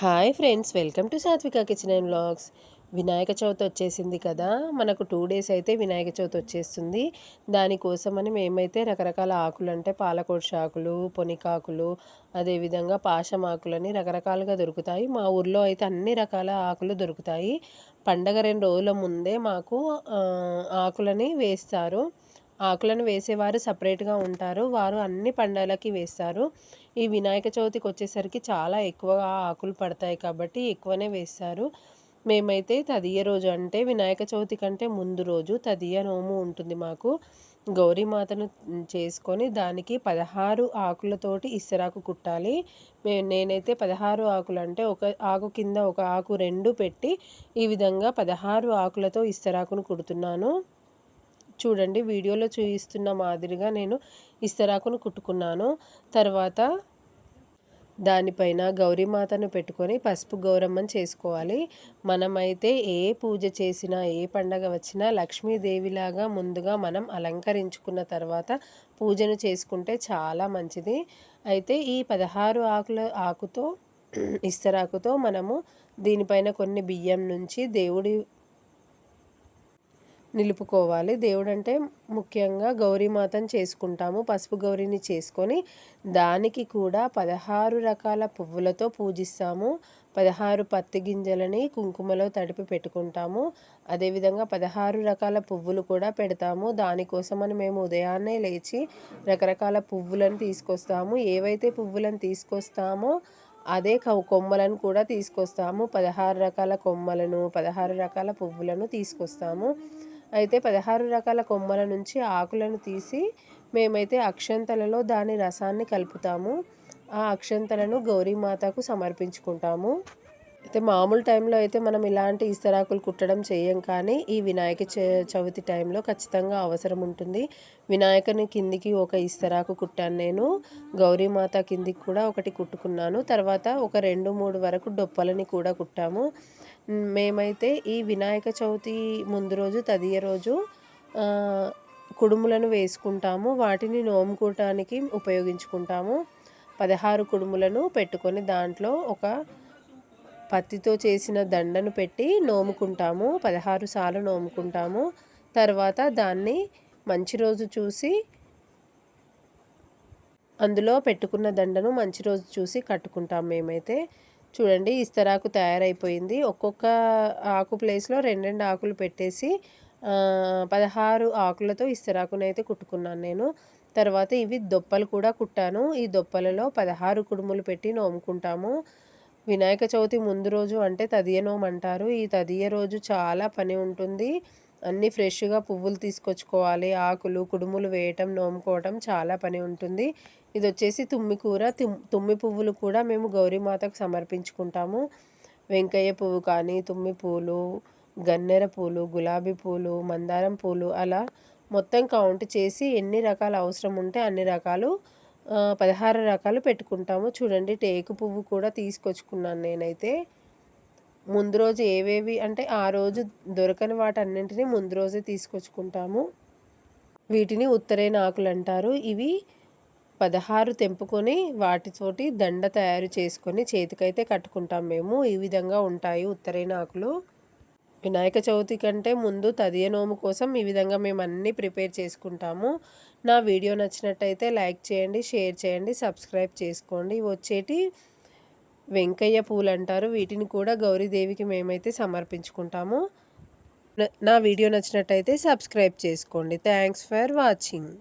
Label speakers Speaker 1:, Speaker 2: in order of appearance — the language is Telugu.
Speaker 1: Hi friends welcome to Satvika kitchen and vlogs. Vinayaka Chavithi వచ్చేసింది కదా మనకు టూ డేస్ అయితే వినాయక చవితి వచ్చేస్తుంది. దానికోసమని మేమైతే రకరకాల ఆకులు అంటే పాలకోడ్ష ఆకులు పొనికాకులు అదేవిధంగా పాశం ఆకులని రకరకాలుగా దొరుకుతాయి. మా ఊర్లో అయితే అన్ని రకాల ఆకులు దొరుకుతాయి. పండగ రెండు రోజుల ముందే మాకు ఆకులని వేస్తారు. ఆకులను వేసేవారు సపరేట్గా ఉంటారు. వారు అన్ని పండగలకి వేస్తారు. ఈ వినాయక చవితికి వచ్చేసరికి చాలా ఎక్కువగా ఆకులు పడతాయి కాబట్టి ఎక్కువనే వేస్తారు. మేమైతే తదియ రోజు అంటే వినాయక చవితి కంటే ముందు రోజు తదియ నోము ఉంటుంది మాకు. గౌరీమాతను చేసుకొని దానికి పదహారు ఆకులతోటి ఇస్తరాకు కుట్టాలి. మే నేనైతే పదహారు ఆకులు అంటే ఒక ఆకు కింద ఒక ఆకు రెండు పెట్టి ఈ విధంగా పదహారు ఆకులతో ఇస్తరాకును కుడుతున్నాను. చూడండి వీడియోలో చూపిస్తున్న మాదిరిగా నేను ఇస్తరాకును కుట్టుకున్నాను. తర్వాత దానిపైన గౌరీమాతను పెట్టుకొని పసుపు గౌరమ్మని చేసుకోవాలి. మనమైతే ఏ పూజ చేసినా ఏ పండగ వచ్చినా లక్ష్మీదేవిలాగా ముందుగా మనం అలంకరించుకున్న తర్వాత పూజను చేసుకుంటే చాలా మంచిది. అయితే ఈ పదహారు ఆకుల ఆకుతో ఇస్తరాకుతో మనము దీనిపైన కొన్ని బియ్యం నుంచి దేవుడి నిలుపుకోవాలి. దేవుడు అంటే ముఖ్యంగా గౌరీమాతను చేసుకుంటాము. పసుపు గౌరీని చేసుకొని దానికి కూడా పదహారు రకాల పువ్వులతో పూజిస్తాము. పదహారు పత్తి గింజలని కుంకుమలో తడిపి పెట్టుకుంటాము. అదేవిధంగా పదహారు రకాల పువ్వులు కూడా పెడతాము. దానికోసమని మేము ఉదయాన్నే లేచి రకరకాల పువ్వులను తీసుకొస్తాము. ఏవైతే పువ్వులను తీసుకొస్తామో అదే కొమ్మలను కూడా తీసుకొస్తాము. పదహారు రకాల కొమ్మలను పదహారు రకాల పువ్వులను తీసుకొస్తాము. అయితే పదహారు రకాల కొమ్మల నుంచి ఆకులను తీసి మేమైతే అక్షంతలలో దాని రసాన్ని కలుపుతాము. ఆ అక్షంతలను గౌరీమాతకు సమర్పించుకుంటాము. అయితే మామూలు టైంలో అయితే మనం ఇలాంటి ఇస్తరాకులు కుట్టడం చేయం కానీ ఈ వినాయక చవితి టైంలో ఖచ్చితంగా అవసరం ఉంటుంది. వినాయకుని కిందికి ఒక ఇస్తరాకు కుట్టాను నేను. గౌరీమాత కిందికి కూడా ఒకటి కుట్టుకున్నాను. తర్వాత ఒక రెండు మూడు వరకు డొప్పలని కూడా కుట్టాము. మేమైతే ఈ వినాయక చవితి ముందు రోజు తదియ రోజు కుడుములను వేసుకుంటాము. వాటిని నోముకోవటానికి ఉపయోగించుకుంటాము. పదహారు కుడుములను పెట్టుకొని దాంట్లో ఒక పత్తితో చేసిన దండను పెట్టి నోముకుంటాము. పదహారు సార్లు నోముకుంటాము. తర్వాత దాన్ని మంచి రోజు చూసి అందులో పెట్టుకున్న దండను మంచి రోజు చూసి కట్టుకుంటాం మేమైతే. చూడండి ఇస్తరాకు తయారైపోయింది. ఒక్కొక్క ఆకు ప్లేస్లో రెండు రెండు ఆకులు పెట్టేసి పదహారు ఆకులతో ఇస్తరాకునైతే కుట్టుకున్నాను నేను. తర్వాత ఇవి దొప్పలు కూడా కుట్టాను. ఈ దొప్పలలో పదహారు కుడుములు పెట్టి నోముకుంటాము. వినాయక చవితి ముందు రోజు అంటే తదియ అంటారు. ఈ తదియ రోజు చాలా పని ఉంటుంది. అన్నీ ఫ్రెష్గా పువ్వులు తీసుకొచ్చుకోవాలి. ఆకులు కుడుములు వేయటం నోముకోవటం చాలా పని ఉంటుంది. ఇది వచ్చేసి తుమ్మి కూర. తుమ్మి పువ్వులు కూడా మేము గౌరీమాతకు సమర్పించుకుంటాము. వెంకయ్య పువ్వు కానీ తుమ్మి పూలు గన్నెర పూలు గులాబీ పూలు మందారం పూలు అలా మొత్తం కౌంట్ చేసి ఎన్ని రకాల అవసరం ఉంటే అన్ని రకాలు పదహారు రకాలు పెట్టుకుంటాము. చూడండి టేకు పువ్వు కూడా తీసుకొచ్చుకున్నాను నేనైతే. ముందు రోజు ఏవేవి అంటే ఆ రోజు దొరకని వాటన్నింటినీ ముందు రోజే తీసుకొచ్చుకుంటాము. వీటిని ఉత్తరైన ఆకులు అంటారు. ఇవి పదహారు తెంపుకొని వాటితోటి దండ తయారు చేసుకొని చేతికైతే కట్టుకుంటాం మేము. ఈ విధంగా ఉంటాయి ఉత్తరైన ఆకులు. వినాయక చవితి కంటే ముందు తదియ నోము కోసం ఈ విధంగా మేము అన్నీ ప్రిపేర్ చేసుకుంటాము. నా వీడియో నచ్చినట్టయితే లైక్ చేయండి షేర్ చేయండి సబ్స్క్రైబ్ చేసుకోండి. వచ్చేటి వెంకయ్య పూలు అంటారు. వీటిని కూడా గౌరీదేవికి మేమైతే సమర్పించుకుంటాము. నా వీడియో నచ్చినట్టయితే సబ్స్క్రైబ్ చేసుకోండి. Thanks for watching.